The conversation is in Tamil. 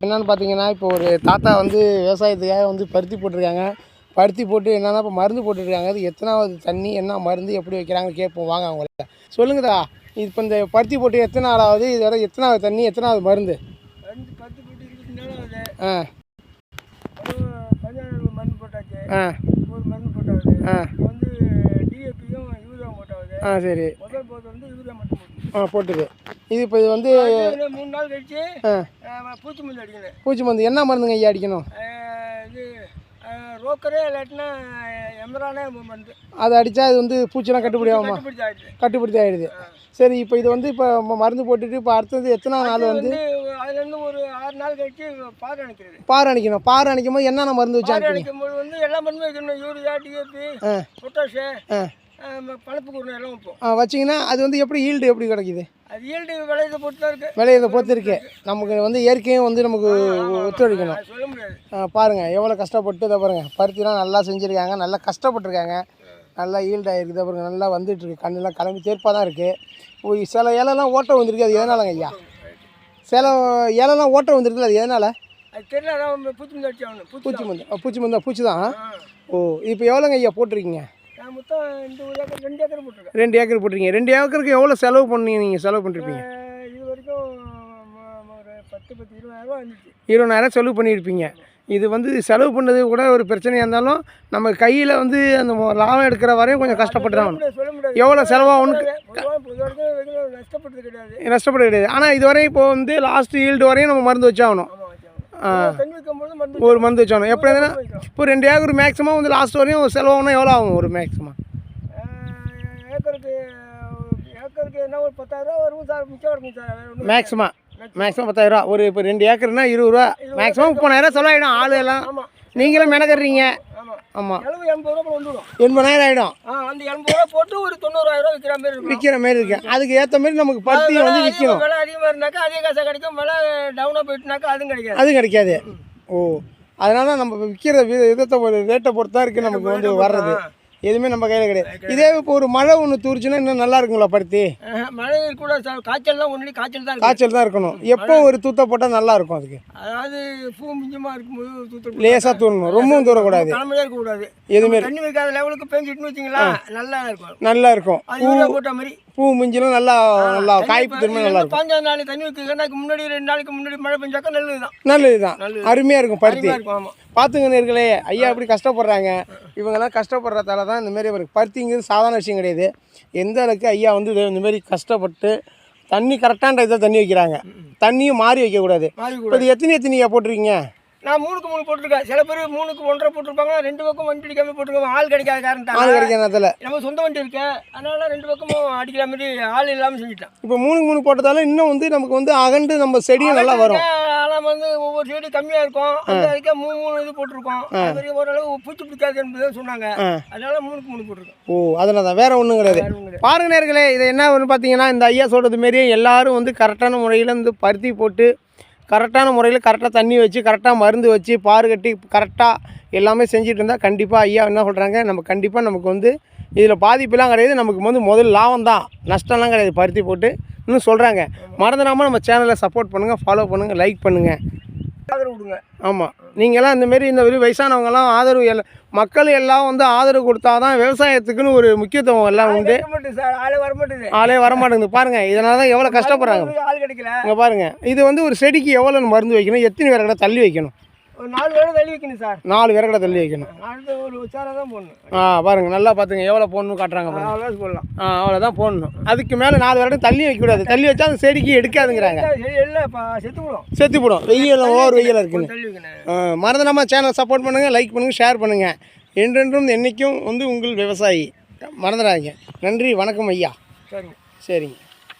என்னன்னு பார்த்தீங்கன்னா இப்போ ஒரு தாத்தா வந்து விவசாயத்துக்காக வந்து பருத்தி போட்டிருக்காங்க. பருத்தி போட்டு என்னன்னா இப்போ மருந்து போட்டுருக்காங்க அது எத்தனாவது தண்ணி என்ன மருந்து எப்படி வைக்கிறாங்கன்னு கேட்போம். வாங்க அவங்கள்ட்ட சொல்லுங்கடா இப்போ இந்த பருத்தி போட்டு எத்தனை நாள் ஆகுது இதோட எத்தனாவது தண்ணி எத்தனாவது மருந்து? ஆ. மருந்து போட்டாச்சு. ஆ. ஒரு ஆ. இப்போ வந்து டிஏபியும் யூரியா போட்டாகுது ஆ சரி. ஆ போட்டுது இது இப்போ இது வந்து மூணு நாள் கழிச்சு பூச்சி மருந்து அடிக்கணும். பூச்சி மருந்து. என்ன மருந்துங்க ஐயா அடிக்கணும்? இது ரோக்கரே இல்லாட்டினா எமரானே மருந்து. அதை அடித்தா அது வந்து பூச்சிலாம் கட்டுப்படி ஆகுமா கட்டுப்படுத்தி ஆகிடுது சரி இப்போ இது வந்து இப்போ மருந்து போட்டுட்டு இப்போ அடுத்தது எத்தனை நாள் வந்து அதுலேருந்து ஒரு ஆறு நாள் கழிச்சு பாரு அணைக்கிறது. பார் அணிக்கணும். பார் அணிக்கும் போது என்னென்ன மருந்து வச்சு அணைக்கும் போது வந்து எல்லா மருந்தும் வைக்கணும். யூரியா டிஏபி ஆ. பொட்டாஷு எல்லாம் வைப்போம். ஆ வச்சிங்கன்னா அது வந்து எப்படி ஈல்டு எப்படி கிடைக்குது? அது ஈல்டு விளையதை பொறுத்து தான் இருக்குது விலையை பொறுத்து இருக்கு நமக்கு வந்து இயற்கையும் வந்து நமக்கு ஒத்துழைக்கணும். சொல்ல முடியாது. ஆ, பாருங்க எவ்வளோ கஷ்டப்பட்டு இதை பாருங்க பருத்திலாம் நல்லா செஞ்சுருக்காங்க நல்லா கஷ்டப்பட்டுருக்காங்க. நல்லா ஈல்டு ஆகிருக்கு பாருங்க நல்லா வந்துட்டு இருக்கு கண்ணெல்லாம் கிளம்பி தேர்ப்பாக தான் இருக்குது சில இலைலாம் ஓட்டை வந்திருக்கு அது எதனாலங்க ஐயா? சில இலைலாம் ஓட்டை வந்திருக்குல்ல அது எதனால? பூச்சி மருந்து பூச்சி மருந்து பூச்சி தான். ஓ இப்போ எவ்வளோங்க ஐயா போட்டிருக்கீங்க? நான் மொத்தம் இந்த ஒரு ஏக்கர் ரெண்டு ஏக்கர் போட்டிருக்கேன். ரெண்டு ஏக்கர் போட்டிருக்கீங்க. ரெண்டு ஏக்கருக்கு எவ்வளோ செலவு பண்ணீங்க நீங்கள் செலவு பண்ணிருப்பீங்க? இது வரைக்கும் ஒரு பத்து பத்து இருபதாயிரம் ரூபா வந்துச்சு. இருபதாயிரம் செலவு பண்ணியிருப்பீங்க. இது வந்து செலவு பண்ணது கூட ஒரு பிரச்சனையாக இருந்தாலும் நம்ம கையில் வந்து அந்த லாபம் எடுக்கிற வரையும் கொஞ்சம் கஷ்டப்பட்டு தான் சொல்ல முடியாது, சொல்ல முடியாது எவ்வளோ செலவாகும்னு நஷ்டப்பட்டது கிடையாது. நஷ்டப்பட கிடையாது. ஆனால் இது வரையும் இப்போ வந்து லாஸ்ட் ஈல்டு வரையும் நம்ம மருந்து வச்சாகணும் ஒரு மருந்து வச்சாகணும் எப்படி இருந்தாலும். இப்போ ரெண்டு ஏக்கர் மேக்ஸிமம் வந்து லாஸ்ட் வரையும் செலவாகணும் எவ்வளோ ஆகும் ஒரு மேக்ஸிமம் ஏக்கருக்கு ஏக்கருக்கு என்ன ஒரு பத்தாயிரம் ரூபா வரும் சார் மிச்சம் இருக்கும் சார் மேக்ஸிமம் மேக்ஸிமம் பத்தாயிரரூவா ஒரு இப்போ ரெண்டு ஏக்கர்னா இருபது ரூபா. மேக்ஸிமம் முப்பதாயிரம் செலவாயிடும் ஆள் எல்லாம் நீங்களும் மெனக்கறீங்க ஆமாம் எவ்வளவு எண்பது ரூபா வந்துடும் எண்பதாயிரம் ஆகிடும் ஆ அந்த எண்பது ரூபா போட்டு ஒரு தொண்ணூறாயிரம் ரூபா விற்கிற மாதிரி இருக்கும். விற்கிற மாதிரி இருக்கு. அதுக்கு ஏற்ற மாதிரி நமக்கு பருத்தி வந்து விற்கணும் விலை அதிகமாக இருந்தாக்கா அதிக காசு கிடைக்கும். விலை டவுனாக போயிட்டுனாக்கா அதுவும் கிடைக்காது. அது கிடைக்காது. ஓ அதனால நம்ம விற்கிற விதத்தை ஒரு ரேட்டை பொறுத்து தான் இருக்குது நமக்கு வந்து வர்றது. எதுவுமே நம்ம கையில் கிடையாது. இதே இப்போ ஒரு மழை ஒன்று தூரிச்சுன்னா இன்னும் நல்லா இருக்குங்களா பருத்தி? மழை கூட காய்ச்சல் தான் ஒன்லி காய்ச்சல் தான் காய்ச்சல் தான் இருக்கணும். எப்போ ஒரு தூத்த போட்டால் நல்லா இருக்கும் அதுக்கு? அதாவது பூ மிஞ்சமாக இருக்கும்போது தூத்து லேசாக தூரணும் ரொம்பவும் தூரக்கூடாது தலைமையாக இருக்கக்கூடாது. எதுவுமே தண்ணி வைக்காத லெவலுக்கு பேஞ்சிட்டுன்னு வச்சிங்களா நல்லா இருக்கும். நல்லா இருக்கும். போட்ட மாதிரி. பூ மிஞ்சிலும் நல்லா நல்லா காய்ப்பு திரும்ப நல்லா இருக்கும். பாஞ்சாவது நாள் தண்ணி வைக்கிறதுக்கு முன்னாடி ரெண்டு நாளைக்கு முன்னாடி மழை பெஞ்சாக்கா நல்லது. தான் நல்லது தான் அருமையாக இருக்கும் பருத்தி பார்த்துங்க நேர்களே ஐயா எப்படி கஷ்டப்படுறாங்க? இவங்கெல்லாம் கஷ்டப்படுறதால தான் இந்த மாதிரி ஒரு பருத்திங்கிறது சாதாரண விஷயம் கிடையாது. எந்த அளவுக்கு ஐயா வந்து இது இந்த மாதிரி கஷ்டப்பட்டு தண்ணி கரெக்டான இதை தண்ணி வைக்கிறாங்க. தண்ணியும் மாறி வைக்கக்கூடாது. இப்போ இது எத்தனை எத்தனையா போட்டிருக்கீங்க? நான் மூணுக்கு மூணு போட்டிருக்கேன். சில பேர் மூணுக்கு ஒன்றரை போட்டிருப்பாங்க ரெண்டு பக்கம் வண்டி அடிக்காம போட்டிருக்காங்க ஆள் கிடைக்காத ஆள் காரணத்தால கிடைக்கிற நேரத்தில். நம்ம சொந்த வண்டி இருக்கு. அதனால ரெண்டு பக்கமும் அடிக்கிற மாதிரி ஆள் இல்லாமல் செஞ்சுட்டேன். இப்போ மூணு மூணு போட்டதால இன்னும் வந்து நமக்கு வந்து அகண்டு நம்ம செடியும் நல்லா வரும். ஆனால் வந்து ஒவ்வொரு செடி கம்மியாக இருக்கும். அந்த அதுக்கே மூணு மூணு இது போட்டிருக்கோம். அது வரைக்கும் ஓரளவு பூச்சி பிடிக்காது என்பதை சொன்னாங்க. அதனால மூணுக்கு மூணு போட்டிருக்கோம். ஓ அதனால தான். வேற ஒன்றும் கிடையாது. பாருங்க நேர்களே இது என்ன ஒன்று பார்த்தீங்கன்னா இந்த ஐயா சொல்கிறது மாரியே எல்லாரும் வந்து கரெக்டான முறையில் வந்து பருத்தி போட்டு கரெக்டான முறையில் கரெக்டாக தண்ணி வச்சு கரெக்டாக மருந்து வச்சு பாரு கட்டி கரெக்டாக எல்லாமே செஞ்சுட்டு இருந்தால் கண்டிப்பாக ஐயா என்ன சொல்கிறாங்க நம்ம கண்டிப்பாக நமக்கு வந்து இதில் பாதிப்புலாம் கிடையாது. நமக்கு வந்து முதல் லாபம் தான். நஷ்டம்லாம் கிடையாது பருத்தி போட்டு. இன்னும் சொல்கிறாங்க மறந்துடாமல் நம்ம சேனலை சப்போர்ட் பண்ணுங்கள் ஃபாலோ பண்ணுங்கள் லைக் பண்ணுங்கள் ஆதரவு விடுங்க ஆமாம் நீங்களாம் இந்த மாரி இந்த மாதிரி வயசானவங்கலாம் ஆதரவு எல்லாம் மக்கள் எல்லாம் வந்து ஆதரவு கொடுத்தா தான் விவசாயத்துக்குன்னு ஒரு முக்கியத்துவம் எல்லாம் உண்டு. ஆளே வரமாட்டேங்குது பாருங்க இதனால தான் எவ்வளோ கஷ்டப்படுறாங்க. இங்கே பாருங்க இது வந்து ஒரு செடிக்கு எவ்வளோ மருந்து வைக்கணும் எத்தனை விறகடை தள்ளி வைக்கணும்? ஒரு நாலு வேலை தள்ளி வைக்கணும் சார். நாலு விறகடை தள்ளி வைக்கணும். அடுத்த ஒரு உச்சாரம் தான் போடணும். ஆ பாருங்க நல்லா பார்த்துங்க. எவ்வளோ போடணும் காட்டுறாங்க பாருங்க. அவ்வளோ போடலாம். ஆ அவ்வளோதான் போடணும். அதுக்கு மேலே நாலு விறகடை தள்ளி வைக்கக்கூடாது தள்ளி வச்சா அந்த செடிக்கு எடுக்காதுங்கிறாங்க. சரி இல்லை இப்போ செத்து போடும். செத்து போடும். வெயில் ஓவர் வெயில் இருக்குன்னு. தள்ளி வைக்கணும். ஆ, மறந்து நம்ம சேனல் சப்போர்ட் பண்ணுங்கள் லைக் பண்ணுங்கள் ஷேர் பண்ணுங்கள் என்றென்றும் என்றைக்கும் வந்து உங்கள் விவசாயி. மறந்துடாதீங்க. நன்றி வணக்கம் ஐயா. சரிங்க. சரிங்க.